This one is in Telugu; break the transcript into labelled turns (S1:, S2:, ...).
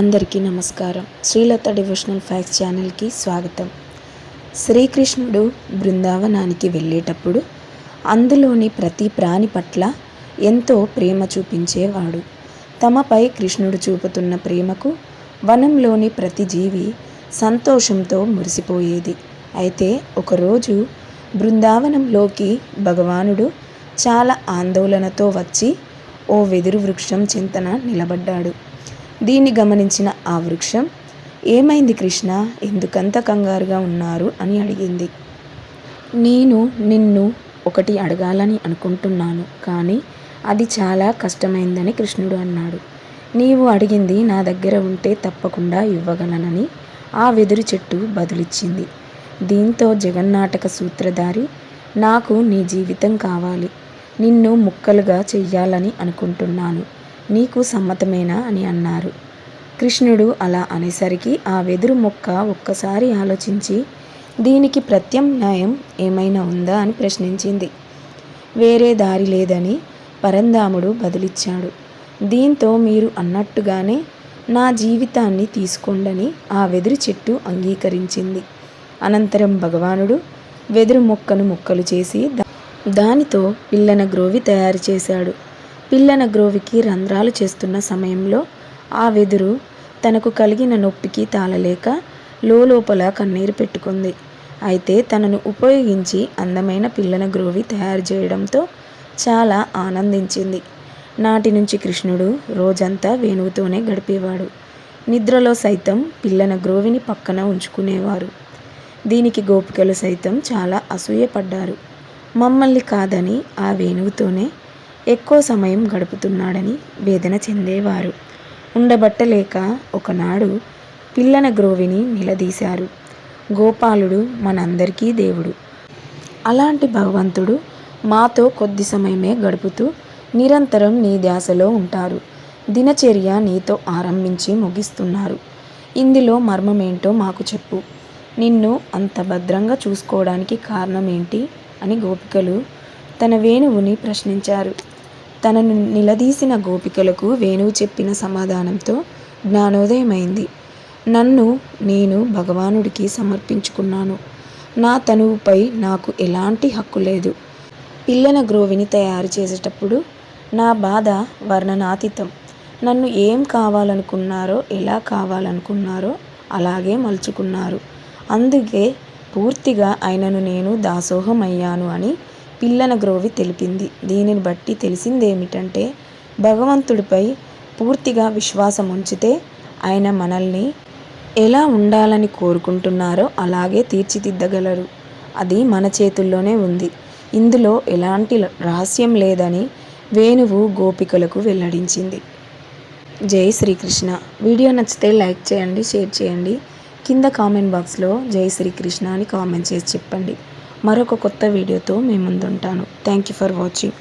S1: అందరికీ నమస్కారం. శ్రీలత డివోషనల్ ఫ్యాక్స్ ఛానల్కి స్వాగతం. శ్రీకృష్ణుడు బృందావనానికి వెళ్ళేటప్పుడు అందులోని ప్రతి ప్రాణి పట్ల ఎంతో ప్రేమ చూపించేవాడు. తమపై కృష్ణుడు చూపుతున్న ప్రేమకు వనంలోని ప్రతి జీవి సంతోషంతో మురిసిపోయేది. అయితే ఒకరోజు బృందావనంలోకి భగవానుడు చాలా ఆందోళనతో వచ్చి ఓ వెదురు వృక్షం చింతన నిలబడ్డాడు. దీన్ని గమనించిన ఆ వృక్షం ఏమైంది కృష్ణ? ఎందుకంత కంగారుగా ఉన్నారు? అని అడిగింది. నేను నిన్ను ఒకటి అడగాలని అనుకుంటున్నాను కానీ అది చాలా కష్టమైందని కృష్ణుడు అన్నాడు. నీవు అడిగింది నా దగ్గర ఉంటే తప్పకుండా ఇవ్వగలనని ఆ వెదురు చెట్టు బదులిచ్చింది. దీంతో జగన్నాటక సూత్రధారి నాకు నీ జీవితం కావాలి. నిన్ను ముక్కలుగా చెయ్యాలని అనుకుంటున్నాను. నీకు సమ్మతమేనా అని అన్నారు. కృష్ణుడు అలా అనేసరికి ఆ వెదురు మొక్క ఒక్కసారి ఆలోచించి దీనికి ప్రత్యామ్నాయం ఏమైనా ఉందా అని ప్రశ్నించింది. వేరే దారి లేదని పరంధాముడు బదులిచ్చాడు. దీంతో మీరు అన్నట్టుగానే నా జీవితాన్ని తీసుకోండని ఆ వెదురు చెట్టు అంగీకరించింది. అనంతరం భగవానుడు వెదురు మొక్కను ముక్కలు చేసి దానితో పిల్లన గ్రోవి తయారు చేశాడు. పిల్లన గ్రోవికి రంధ్రాలు చేస్తున్న సమయంలో ఆ వెదురు తనకు కలిగిన నొప్పికి తాళలేక లోపల కన్నీరు పెట్టుకుంది. అయితే తనను ఉపయోగించి అందమైన పిల్లన గ్రోవి తయారు చేయడంతో చాలా ఆనందించింది. నాటి నుంచి కృష్ణుడు రోజంతా వేణువుతోనే గడిపేవాడు. నిద్రలో సైతం పిల్లన గ్రోవిని పక్కన ఉంచుకునేవారు. దీనికి గోపికలు సైతం చాలా అసూయపడ్డారు. మమ్మల్ని కాదని ఆ వేణువుతోనే ఎక్కువ సమయం గడుపుతున్నాడని వేదన చెందేవారు. ఉండబట్టలేక ఒకనాడు పిల్లన గ్రోవిని నిలదీశారు. గోపాలుడు మనందరికీ దేవుడు. అలాంటి భగవంతుడు మాతో కొద్ది సమయమే గడుపుతూ నిరంతరం నీ ధ్యాసలో ఉంటారు. దినచర్య నీతో ఆరంభించి ముగిస్తున్నారు. ఇందులో మర్మమేంటో మాకు చెప్పు. నిన్ను అంత భద్రంగా చూసుకోవడానికి కారణం ఏంటి అని గోపికలు తన వేణువుని ప్రశ్నించారు. తనను నిలదీసిన గోపికలకు వేణువు చెప్పిన సమాధానంతో జ్ఞానోదయమైంది. నన్ను నేను భగవానుడికి సమర్పించుకున్నాను. నా తనువుపై నాకు ఎలాంటి హక్కు లేదు. పిల్లన గ్రోవిని తయారు చేసేటప్పుడు నా బాధ వర్ణనాతీతం. నన్ను ఏం కావాలనుకున్నారో ఎలా కావాలనుకున్నారో అలాగే మలుచుకున్నారు. అందుకే పూర్తిగా ఆయనను నేను దాసోహం అయ్యాను అని పిల్లన గ్రోవి తెలిపింది. దీనిని బట్టి తెలిసిందేమిటంటే భగవంతుడిపై పూర్తిగా విశ్వాసం ఉంచితే ఆయన మనల్ని ఎలా ఉండాలని కోరుకుంటున్నారో అలాగే తీర్చిదిద్దగలరు. అది మన చేతుల్లోనే ఉంది. ఇందులో ఎలాంటి రహస్యం లేదని వేణువు గోపికలకు వెల్లడించింది. జై శ్రీకృష్ణ. వీడియో నచ్చితే లైక్ చేయండి షేర్ చేయండి. కింద కామెంట్ బాక్స్లో జై శ్రీకృష్ణ అని కామెంట్ చేసి చెప్పండి. మరొక కొత్త వీడియోతో మీ ముందుంటాను. Thank you for watching